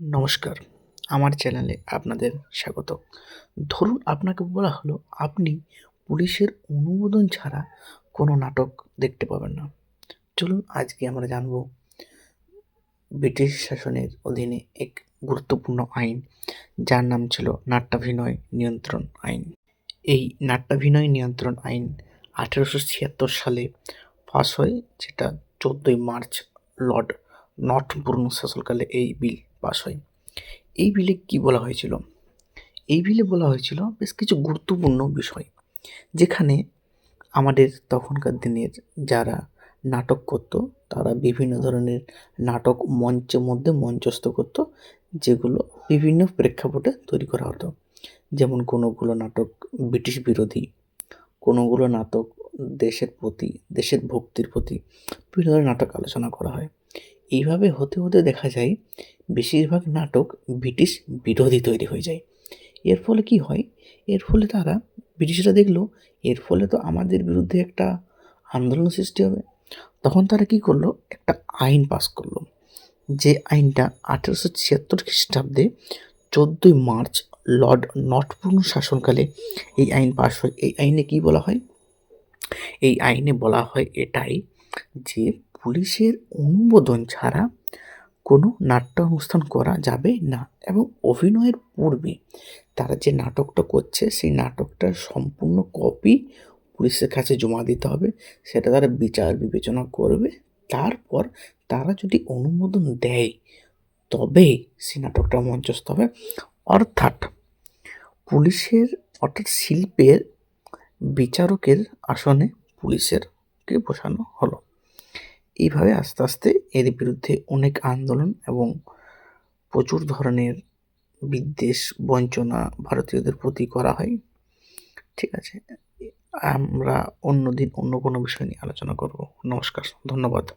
নমস্কার, আমার চ্যানেলে আপনাদের স্বাগত। ধরুন আপনাকে বলা হলো, আপনি পুলিশের অনুমোদন ছাড়া কোনো নাটক দেখতে পাবেন না। চলুন আজকে আমরা জানব ব্রিটিশ শাসনের অধীনে এক গুরুত্বপূর্ণ আইন, যার নাম ছিল নাট্যাভিনয় নিয়ন্ত্রণ আইন। এই নাট্যাভিনয় নিয়ন্ত্রণ আইন আঠেরোশো ছিয়াত্তর সালে পাস হয়, যেটা চোদ্দোই মার্চ লর্ড নর্থবুর্ন শাসনকালে এই বিল পাস হয়। এই বিলে কি বলা হয়েছিল? এই বিলে বলা হয়েছিল বেশ কিছু গুরুত্বপূর্ণ বিষয়, যেখানে আমাদের তখনকার দিনের যারা নাটক করত, তারা বিভিন্ন ধরনের নাটক মঞ্চের মধ্যে মঞ্চস্থ করত, যেগুলো বিভিন্ন প্রেক্ষাপটে তৈরি করা হতো। যেমন কোনোগুলো নাটক ব্রিটিশ বিরোধী, কোনোগুলো নাটক দেশের প্রতি, দেশের ভক্তির প্রতি বিভিন্ন ধরনের নাটক আলোচনা করা হয়। এইভাবে হতে হতে দেখা যায়, বেশিরভাগ নাটক ব্রিটিশ বিরোধী তৈরি হয়ে যায়। এর ফলে কি হয়? এর ফলে তারা, ব্রিটিশরা দেখল, এর ফলে তো আমাদের বিরুদ্ধে একটা আন্দোলন সৃষ্টি হবে। তখন তারা কি করল? একটা আইন পাস করল, যে আইনটা আঠেরোশো ছিয়াত্তর খ্রিস্টাব্দে চোদ্দোই মার্চ লর্ড নটপূর্ণ শাসনকালে এই আইন পাস হয়। এই আইনে কি বলা হয়? এই আইনে বলা হয় এটাই যে পুলিশের অনুমোদন ছাড়া কোনো নাট্য অনুষ্ঠান করা যাবে না এবং অভিনয়ের পূর্বে তারা যে নাটকটা করছে, সেই নাটকটার সম্পূর্ণ কপি পুলিশের কাছে জমা দিতে হবে, সেটা তারা বিচার বিবেচনা করবে। তারপর তারা যদি অনুমোদন দেয় তবেই সেই নাটকটা মঞ্চস্থ হবে। অর্থাৎ পুলিশের, অর্থাৎ শিল্পের বিচারকের আসনে পুলিশেরকে বসানো হলো। এইভাবে আস্তে আস্তে এর বিরুদ্ধে অনেক আন্দোলন এবং প্রচুর ধরনের বিদ্বেষ, বঞ্চনা ভারতীয়দের প্রতি করা হয়। ঠিক আছে, আমরা অন্য দিন অন্য কোনো বিষয় নিয়ে আলোচনা করব। নমস্কার, ধন্যবাদ।